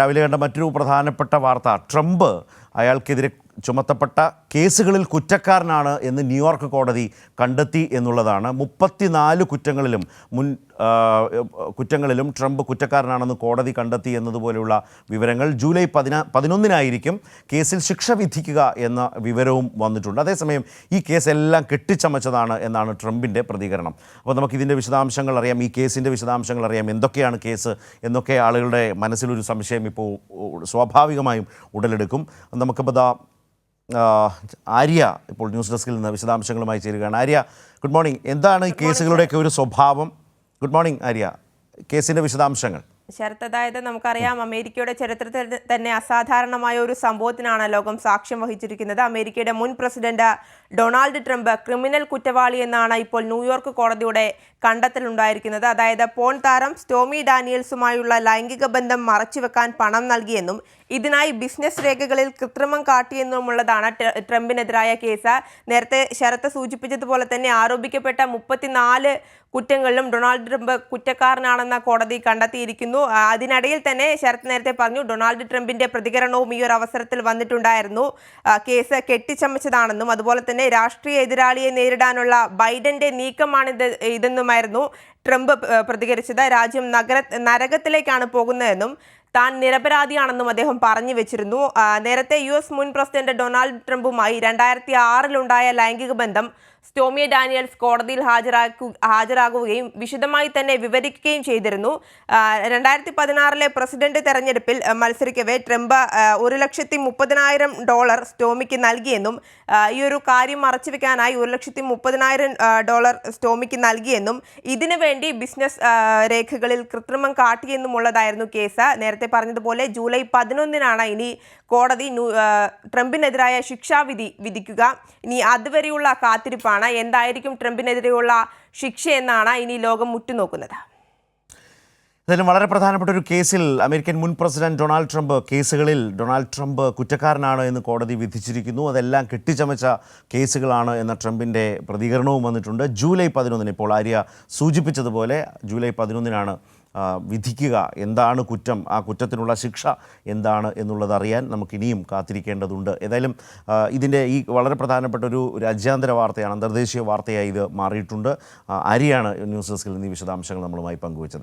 രാവിലെ കണ്ട മറ്റൊരു പ്രധാനപ്പെട്ട വാർത്ത. ട്രംപ് അയാൾക്കെതിരെ ചുമത്തപ്പെട്ട കേസുകളിൽ കുറ്റക്കാരനാണ് എന്ന് ന്യൂയോർക്ക് കോടതി കണ്ടെത്തി എന്നുള്ളതാണ്. മുപ്പത്തിനാല് കുറ്റങ്ങളിലും മുൻ കുറ്റങ്ങളിലും ട്രംപ് കുറ്റക്കാരനാണെന്ന് കോടതി കണ്ടെത്തി എന്നതുപോലെയുള്ള വിവരങ്ങൾ ജൂലൈ പതിനാ പതിനൊന്നിനായിരിക്കും കേസിൽ ശിക്ഷ വിധിക്കുക എന്ന വിവരവും വന്നിട്ടുണ്ട്. അതേസമയം ഈ കേസ് എല്ലാം കെട്ടിച്ചമച്ചതാണ് എന്നാണ് ട്രംപിന്റെ പ്രതികരണം. അപ്പോൾ നമുക്ക് ഇതിന്റെ വിശദാംശങ്ങൾ അറിയാം. ഈ കേസിന്റെ വിശദാംശങ്ങൾ അറിയാം. എന്തൊക്കെയാണ് കേസ് എന്നൊക്കെ ആളുകളുടെ മനസ്സിലൊരു സംശയം ഇപ്പോൾ സ്വാഭാവികമായും ഉടലെടുക്കും. നമുക്കിപ്പോൾ ആര്യ ഇപ്പോൾ ന്യൂസ് ഡെസ്കിൽ നിന്ന് വിശദാംശങ്ങളുമായി ചേരുകയാണ്. ആര്യ ഗുഡ് മോർണിംഗ് എന്താണ് ഈ കേസുകളുടെയൊക്കെ ഒരു സ്വഭാവം? Good morning Arya. കേസിന്റെ വിശദാംശങ്ങൾ. ശരത്ത് അതായത് നമുക്കറിയാം അമേരിക്കയുടെ ചരിത്രത്തിൽ തന്നെ അസാധാരണമായ ഒരു സംഭവത്തിനാണ് ലോകം സാക്ഷ്യം വഹിച്ചിരിക്കുന്നത്. അമേരിക്കയുടെ മുൻ പ്രസിഡന്റ് ഡൊണാൾഡ് ട്രംപ് ക്രിമിനൽ കുറ്റവാളി എന്നാണ് ഇപ്പോൾ ന്യൂയോർക്ക് കോടതിയുടെ കണ്ടെത്തലുണ്ടായിരിക്കുന്നത്. അതായത് പോൺ താരം സ്റ്റോമി ഡാനിയൽസുമായുള്ള ലൈംഗിക ബന്ധം മറച്ചുവെക്കാൻ പണം നൽകിയെന്നും ഇതിനായി ബിസിനസ് രേഖകളിൽ കൃത്രിമം കാട്ടിയെന്നുമുള്ളതാണ് ട്ര- ട്രംപിനെതിരായ കേസ്. നേരത്തെ ശരത്ത് സൂചിപ്പിച്ചതുപോലെ തന്നെ ആരോപിക്കപ്പെട്ട മുപ്പത്തിനാല് കുറ്റങ്ങളിലും ഡൊണാൾഡ് ട്രംപ് കുറ്റക്കാരനാണെന്ന കോടതി കണ്ടെത്തിയിരിക്കുന്നു. അതിനിടയിൽ തന്നെ ശരത് നേരത്തെ പറഞ്ഞു ഡൊണാൾഡ് ട്രംപിന്റെ പ്രതികരണവും ഈ ഒരു അവസരത്തിൽ വന്നിട്ടുണ്ടായിരുന്നു. കേസ് കെട്ടിച്ചമച്ചതാണെന്നും അതുപോലെ തന്നെ രാഷ്ട്രീയ എതിരാളിയെ നേരിടാനുള്ള ബൈഡന്റെ നീക്കമാണിത് ഇതെന്നുമായിരുന്നു ട്രംപ് പ്രതികരിച്ചത്. രാജ്യം നഗര നരകത്തിലേക്കാണ് പോകുന്നതെന്നും താൻ നിരപരാധിയാണെന്നും അദ്ദേഹം പറഞ്ഞു വെച്ചിരുന്നു. നേരത്തെ യു എസ് മുൻ പ്രസിഡന്റ് ഡൊണാൾഡ് ട്രംപുമായി രണ്ടായിരത്തി ആറിലുണ്ടായ ലൈംഗിക ബന്ധം സ്റ്റോമിയ ഡാനിയൽസ് കോടതിയിൽ ഹാജരാക്കു ഹാജരാകുകയും വിശദമായി തന്നെ വിവരിക്കുകയും ചെയ്തിരുന്നു. രണ്ടായിരത്തി പതിനാറിലെ പ്രസിഡന്റ് തെരഞ്ഞെടുപ്പിൽ മത്സരിക്കവേ ട്രംപ് ഒരു ലക്ഷത്തി മുപ്പതിനായിരം ഡോളർ സ്റ്റോമിക്ക് നൽകിയെന്നും ഈ ഒരു കാര്യം മറച്ചുവെക്കാനായി ഒരു ലക്ഷത്തി മുപ്പതിനായിരം ഡോളർ സ്റ്റോമിക്ക് നൽകിയെന്നും ഇതിനു വേണ്ടി ബിസിനസ് രേഖകളിൽ കൃത്രിമം കാട്ടിയെന്നുമുള്ളതായിരുന്നു കേസ്. നേരത്തെ പറഞ്ഞതുപോലെ ജൂലൈ പതിനൊന്നിനാണ് ഇനി കോടതി ട്രംപിനെതിരായ ശിക്ഷാവിധി വിധിക്കുക. ഇനി അതുവരെയുള്ള കാത്തിരിപ്പാണ്. എന്തായിരിക്കും ട്രംപിനെതിരെയുള്ള ശിക്ഷ എന്നാണ് ഇനി ലോകം ഉറ്റുനോക്കുന്നത്. എന്തായാലും വളരെ പ്രധാനപ്പെട്ട ഒരു കേസിൽ അമേരിക്കൻ മുൻ പ്രസിഡന്റ് ഡൊണാൾഡ് ട്രംപ് കേസുകളിൽ ഡൊണാൾഡ് ട്രംപ് കുറ്റക്കാരനാണ് എന്ന് കോടതി വിധിച്ചിരിക്കുന്നു. അതെല്ലാം കെട്ടിച്ചമച്ച കേസുകളാണ് എന്ന ട്രംപിന്റെ പ്രതികരണവും വന്നിട്ടുണ്ട്. ജൂലൈ പതിനൊന്നിന് ഇപ്പോൾ ആര്യ സൂചിപ്പിച്ചതുപോലെ ജൂലൈ പതിനൊന്നിനാണ് വിധിക്കുക. എന്താണ് കുറ്റം? ആ കുറ്റത്തിനുള്ള ശിക്ഷ എന്താണ് എന്നുള്ളത് അറിയാൻ നമുക്ക് ഇനിയും കാത്തിരിക്കേണ്ടതുണ്ട്. ഏതായാലും ഇതിന്റെ ഈ വളരെ പ്രധാനപ്പെട്ട ഒരു രാജ്യാന്തര വാർത്തയാണ് അന്തർദേശീയ വാർത്തയായി ഇത് മാറിയിട്ടുണ്ട്. ആര്യാണ് ന്യൂസ് ഡെസ്കിൽ നിന്ന് ഈ വിശദാംശങ്ങൾ നമ്മളുമായി പങ്കുവച്ചത്.